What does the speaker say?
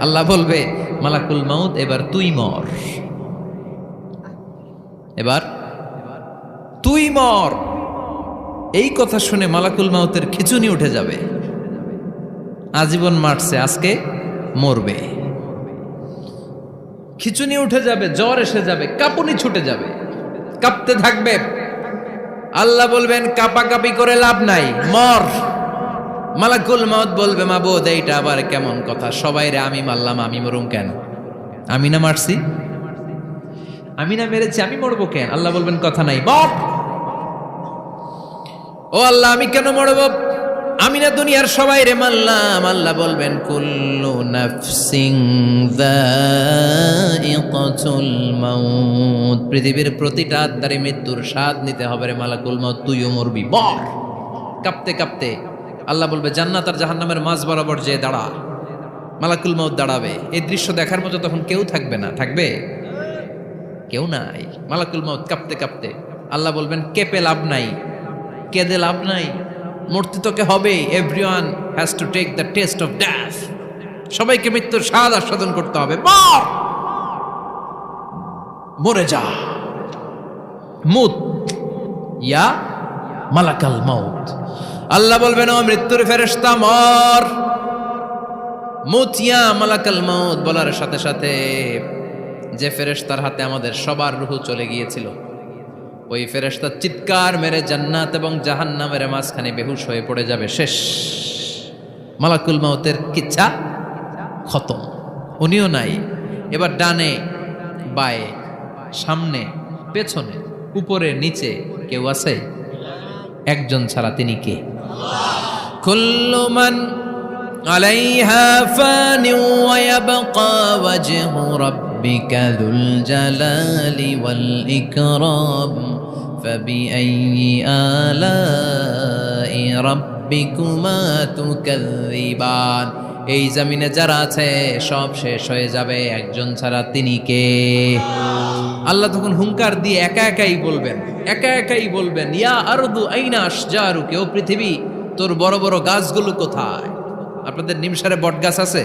আল্লাহ বলবে, মালাকুল মাউত, এবার তুই মর। এবার তুই মর। এই কথা শুনে মালাকুল মাউতের খিচুনি উঠে যাবে। আজীবন মারছে, আজকে মরবে। খিচুনি উঠে যাবে, জ্বর এসে যাবে, কাঁপুনি ছুটে যাবে। কাঁপতে থাকবে। আল্লাহ বলবেন, কাপাকাপি করে লাভ নাই, মর। মালাকুল মাউত বলবে মা বোধ এইটা আবার কেমন কথা? সবাই রে আমি মারলাম, আমি মরুম কেন? আমি না মারছি? আমি না মেরেছি, আমি মরবো কেন? আল্লাহ বলবেন, কথা নাই মর ও আল্লাহ, আমি কেন মরব? আমি না দুনিয়ার সবাই রে মারলাম, আল্লাহ বলবেন, কুল্লু নাফসিং মাউত। পৃথিবীর প্রতিটা আত্মারে মৃত্যুর স্বাদ নিতে হবে রে মালাকুল মাউত, তুইও মরবি মর কাঁপতে কাঁপতে। আল্লাহ বলবে, জান্নাত আর জাহান্নামের মাঝ বরাবর যে দাঁড়া, মালাকুল মাউত দাঁড়াবে। এই দৃশ্য দেখার মতো তখন কেউ থাকবে না। থাকবে? কেউ নাই। মালাকুল মাউত কাঁপতে কাঁপতে আল্লাহ বলবেন, কেঁপে লাভ নাই। কেঁদে লাভ নাই। মূর্তি তোকে হবে। Everyone has to take the taste of death সবাইকে মৃত্যুর স্বাদ আস্বাদন করতে হবে। মর! মরে যা। মুত, ইয়া মালাকাল মাউত। আল্লাহ বলবেন, ও মৃত্যুর ফেরেশতা, মর। মুতিয়া মালাকাল মাউত বলার সাথে সাথে যে ফেরেশতার হাতে আমাদের সবার রুহু চলে গিয়েছিল, ওই ফেরেশতা চিৎকার মেরে জান্নাত এবং জাহান্নামের মাঝখানে বেহুশ হয়ে পড়ে যাবে। শেষ। মালাকুল মাউতের কিচ্ছা খতম। উনিও নাই। এবার ডানে, বায়ে, সামনে, পেছনে, উপরে, নিচে কেউ আছে? একজন ছাড়া তিনি কে? কুল্লুমান আলাইহা ফানি ওয়া ইয়াবকা ওয়াজহু রাব্বিকা যুল জালালি ওয়াল ইকরাম ফাবিআইয়ি আলাই রাব্বিকুমা তুকাযযিবান। এই জমিনে যারা আছে সব শেষ হয়ে যাবে। একজন ছাড়া তিনি কে? আল্লাহ তখন হুঙ্কার দিয়ে একা একাই বলবেন, একা একাই বলবেন, ইয়া আরদু আইনা আশজারু কেউ পৃথিবী, তোর বড় বড় গাছগুলো কোথায়? আপনাদের নিমসারে বট গাছ আছে?